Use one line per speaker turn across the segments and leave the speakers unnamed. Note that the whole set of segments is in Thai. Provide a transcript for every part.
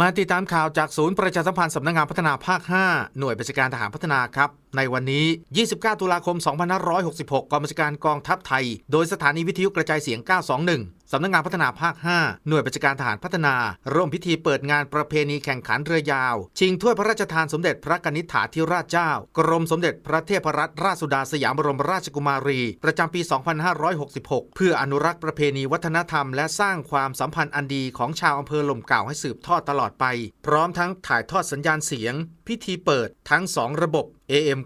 มาติดตามข่าวจากศูนย์ประชาสัมพันธ์สำนักงานพัฒนาภาค 5 หน่วยบัญชาการทหารพัฒนาครับ ในวันนี้ 29 ตุลาคม 2566 กองบัญชาการกองทัพไทย โดยสถานีวิทยุกระจายเสียง 921 สำนักงานพัฒนาภาค 5 หน่วยบัญชาการทหารพัฒนา ร่วมพิธีเปิดงานประเพณีแข่งขันเรือยาว ชิงถ้วยพระราชทานสมเด็จพระกนิษฐาธิราชเจ้า กรมสมเด็จพระเทพรัตนราชสุดาสยามบรมราชกุมารี ประจำปี 2566 เพื่ออนุรักษ์ประเพณีวัฒนธรรม และสร้างความสัมพันธ์อันดีของชาวอำเภอหล่มเก่าให้สืบทอดตลอดไป พร้อมทั้งถ่ายทอดสัญญาณเสียง พิธีเปิดทั้ง 2 ระบบ AM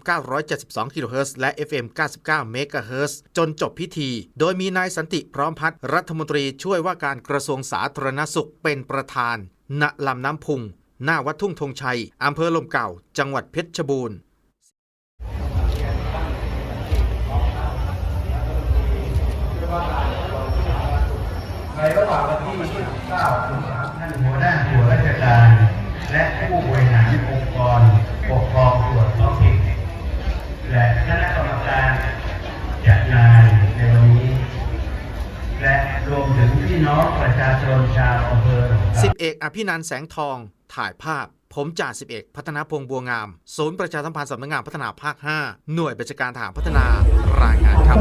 972 kHz และ FM 99 MHz จนจบพิธี โดยมีนายสันติพร้อมพัฒน์รัฐมนตรีช่วยว่าการกระทรวงสาธารณสุขเป็นประธาน ณ ลำน้ำพุง หน้าวัดทุ่งธงชัย อำเภอลมเก่า จังหวัดเพชรบูรณ์
ในระหว่างวันที่29ถึง3ท่านหัวหน้าส่วราชการ และผู้บริหาร และคณะกรรมการจัดงานในวันนี้ และรวมถึงพี่น้องประชาชนชาวอำเภอ
สิบเอกอภินันแสงทองถ่ายภาพ ผมจ่าสิบเอกพัฒนาพงบัวงาม ศูนย์ประชาสัมพันธ์สำนักงานพัฒนาภาค 5 หน่วยบัญชาการทหารพัฒนารายงานครับ